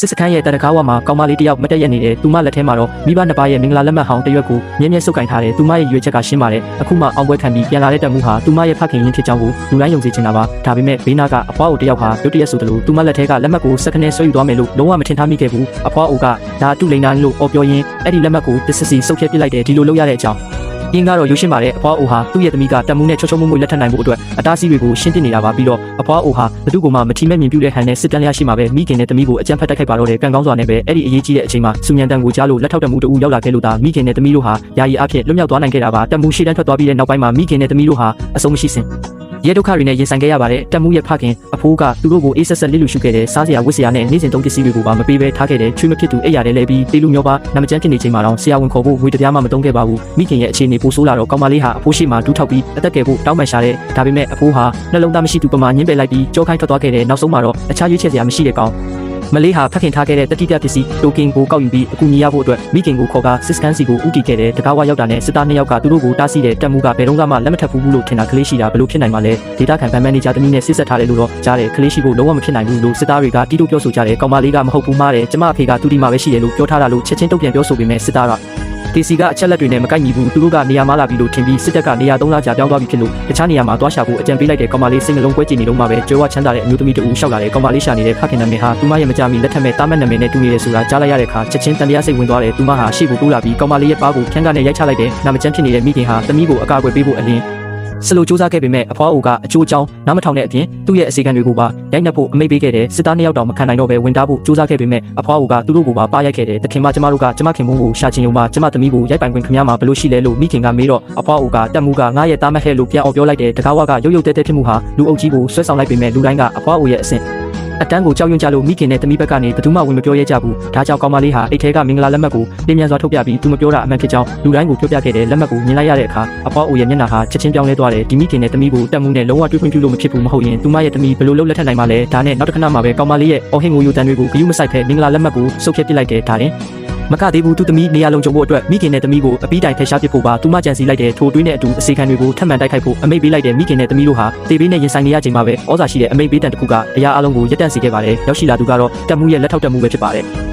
စစ်စခန်းရဲ့တရကားဝမှာကောင်မလေးတယောက်မတက်ရက်နေတယ်သူမလက်ထဲမှာတော့မိဘနှစ်ပါးရဲ့မင်္ဂလာလက်မှတ်ဟောင်းတစ်ရွက်ကိုမြဲမြဲစုပ်ကင်ထားတယ်သူမရဲ့ရွေချက်ကရှင်းပါတယ်အခုမှအောင်ပွဲခံပြီးပြန်လာတဲ့တက်မှုဟာသူမရဲ့ဖခင်ရင်းဖြစ်ကြောင်းကိုလူတိုင်းယုံကြည်ချင်တာပါဒါပေမဲ့ဘေးနာကအဖွားအိုတယောက်ဟာရုတ်တရက်ဆိုသလိုသူမလက်ထဲကလက်မှတ်ကိုစက္ကနဲ့ဆွဲယူသွားမယ်လို့လုံးဝမထင်ထားမိခဲ့ဘူးအဖွားအိုကဒါတူလိန်နာလို့အော်ပြောရင်းအဲ့ဒီလက်မှတ်ကိုတစ်စစ်စီစုပ်ဖြတ်ပစ်လိုက်တယ်ဒီလိုလုပ်ရတဲ့အကြောင်း အင်းကတော့ရုပ်ရှင်ပါတဲ့အဖွားအိုဟာသူ့ရဲ့သမီးကတက်မှုနဲ့ချောချောမွေ့မွေ့လက်ထပ်နိုင်ဖို့အတွက်အတားအဆီးတွေကိုရှင်းပြနေတာပါပြီးတော့အဖွားအိုဟာဘသူ့ကိုမှမထီမဲ့မြင်ပြတဲ့ဟန်နဲ့စစ်တမ်းလျရှိမှာပဲမိခင်နဲ့သမီးကိုအကြမ်းဖက်တိုက်ခိုက်ပါတော့တယ်ကံကောင်းစွာနဲ့ပဲအဲ့ဒီအရေးကြီးတဲ့အချိန်မှာစုညံတန်ကိုကြားလို့လက်ထောက်တက်မှုတူရောက်လာခဲ့လို့ဒါမိခင်နဲ့သမီးတို့ဟာယာယီအဖြစ်လွတ်မြောက်သွားနိုင်ခဲ့တာပါတက်မှုရှေ့တန်းထွက်သွားပြီးတဲ့နောက်ပိုင်းမှာမိခင်နဲ့သမီးတို့ဟာအဆုံးမရှိစင် ရဲဒုက္ခတွေနဲ့ရင်ဆိုင်ခဲ့ရပါတယ်တက်မှုရဲ့ဖခင်အဖိုးကသူတို့ကိုအေးဆက်ဆက်လစ်လူရှုခဲ့တယ်စားစရာဝတ်စရာနဲ့နေ့စဉ်သုံးပစ္စည်းတွေကိုပါမပေးဘဲထားခဲ့တယ်ချွေးမဖြစ်သူအိပ်ရတယ်လဲပြီးတေးလူမျိုးပါနမကျန်းဖြစ်နေချိန်မှာတော့ဆရာဝန်ခေါ်ဖို့ဝေတပြားမှမတုံးခဲ့ပါဘူးမိခင်ရဲ့အခြေအနေပိုဆိုးလာတော့ကောင်မလေးဟာအဖိုးရှိမှဒူးထောက်ပြီးအသက်ကယ်ဖို့တောင်းပန်ရှာတဲ့ဒါပေမဲ့အဖိုးဟာနှလုံးသားမရှိသူပမာညှင်းပယ်လိုက်ပြီးကြောခိုင်းထွက်သွားခဲ့တယ်နောက်ဆုံးမှာတော့အခြားရွေးချယ်စရာမရှိတဲ့ကောင် မလေးဟာဖခင်ထားခဲ့တဲ့တတိပြပစ္စည်းတိုကင်ကိုကောက်ယူပြီးအကူညီရဖို့အတွက်မိခင်ကိုခေါ်ကစစ်စကန်စီကိုဥတီခဲ့တဲ့တကားဝရောက်တာနဲ့စစ်သားနှစ်ယောက်ကသူတို့ကိုတားဆီးတဲ့တက်မှုကဘယ်တော့မှလက်မထပ်ဘူးလို့ထင်တာကလေးရှိတာဘယ်လိုဖြစ်နိုင်မှာလဲဒေတာခံဗန်မန်နေဂျာတမီးနဲ့စစ်ဆက်ထားတယ်လို့တော့ကြားတယ်ကလေးရှိဖို့လုံးဝမဖြစ်နိုင်ဘူးလို့စစ်သားတွေကတီးတို့ပြောဆိုကြတယ်ကောင်မလေးကမဟုတ်ဘူးမားတယ်ကျမအဖေကသူဒီမှာပဲရှိတယ်လို့ပြောထားတာလို့ချက်ချင်းတုံ့ပြန်ပြောဆိုပေမဲ့စစ်သားက ဒေစီကအချက်လက်တွေနဲ့မကိုက်ညီဘူးသူတို့ကနေရာမလာပြီလို့ထင်ပြီးစစ်တပ်ကနေရာ၃လကြာပြောင်းသွားပြီဖြစ်လို့တခြားနေရာမှာသွားရှာဖို့အကြံပေးလိုက်တဲ့ကောင်မလေးစိတ်နှလုံးကွဲကြည်နေတော့မှပဲကျွဲဝချမ်းသာတဲ့အမျိုးသမီးတူရှောက်လာတဲ့ကောင်မလေးရှာနေတဲ့ဖခင်နာမည်ဟာသူမရဲ့မကြမီလက်ထက်မဲ့တားမက်နာမည်နဲ့တူနေတယ်ဆိုတာကြားလိုက်ရတဲ့အခါချက်ချင်းတန်တရားစိတ်ဝင်သွားတယ်သူမဟာရှေ့ကိုတိုးလာပြီးကောင်မလေးရဲ့ပါးကိုဖြန်းကနေရိုက်ချလိုက်တဲ့နာမကျန်းဖြစ်နေတဲ့မိခင်ဟာသမီးကိုအကာအကွယ်ပေးဖို့အလင်း စလိုစူးစမ်းခဲ့ပေမဲ့အဖွားအိုကအကျိုးအကြောင်းနားမထောင်တဲ့အပြင်သူ့ရဲ့အစီအကံတွေကိုပါရိုက်နှက်ဖို့အမိန့်ပေးခဲ့တယ်စစ်သားနှစ်ယောက်တောင်မခံနိုင်တော့ပဲဝင်တာဖို့စူးစမ်းခဲ့ပေမဲ့အဖွားအိုကသူတို့ကိုပါပါရိုက်ခဲ့တယ်တခင်မကျမတို့ကကျမခင်မုန်းကိုရှာချင်ုံမှာကျမသမီးကိုရိုက်ပိုင်ခွင့်ခင်ဗျားမှာဘလို့ရှိလဲလို့မိခင်ကမေးတော့အဖွားအိုကတက်မှုကငါရဲ့တားမက်ဟဲ့လို့ပြန်အောင်ပြောလိုက်တယ်တကားဝကရုပ်ရုပ်တဲတဲဖြစ်မှုဟာလူအုပ်ကြီးကိုဆွဲဆောင်လိုက်ပေမဲ့လူတိုင်းကအဖွားအိုရဲ့အဆင့် အတန်းကိုကြောက်ရွံ့ကြလို့မိခင်နဲ့တမိဘက်ကနေဘယ်သူမှဝင်မပြောရဲကြဘူးဒါကြောင့်ကောင်မလေးဟာအိတ်ထဲကမင်္ဂလာလက်မှတ်ကိုပြင်းပြန်စွာထုတ်ပြပြီးသူမပြောတာအမှန်ဖြစ်ကြောင်းလူတိုင်းကိုပြောပြခဲ့တဲ့လက်မှတ်ကိုမြင်လိုက်ရတဲ့အခါအဖွားအိုရဲ့မျက်နှာဟာချက်ချင်းပြောင်းလဲသွားတယ်ဒီမိခင်နဲ့တမိကိုတက်မှုနဲ့လုံးဝတွေးခွင့်ပြုလို့မဖြစ်ဘူးမဟုတ်ရင်သူမရဲ့တမိဘယ်လိုလုပ်လက်ထပ်နိုင်မှာလဲဒါနဲ့နောက်တစ်ခဏမှပဲကောင်မလေးရဲ့အော်ဟင်ကိုယူတန်တွေကိုဂယုမဆိုင်ဖဲမင်္ဂလာလက်မှတ်ကိုစုပ်ဖြတ်ပစ်လိုက်တယ်ဒါရင် မကသေးဘူးသူသမီးနေရာလုံးကြုံဖို့အတွက်မိခင်နဲ့သမီးကိုအပီးတိုင်ဖယ်ရှားပစ်ဖို့ပါသူမကြံစီလိုက်တဲ့ထိုတွင်းနဲ့အတူအစီခံတွေကိုထပ်မံတိုက်ခိုက်ဖို့အမိန့်ပေးလိုက်တဲ့မိခင်နဲ့သမီးတို့ဟာတေဘေးနဲ့ရင်ဆိုင်နေရချိန်မှာပဲဩဇာရှိတဲ့အမိန့်ပေးတန်တစ်ခုကအရာအလုံးကိုရပ်တန့်စေခဲ့ပါတယ်ရောက်ရှိလာသူကတော့တက်မှုရဲ့လက်ထောက်တက်မှုပဲဖြစ်ပါတယ်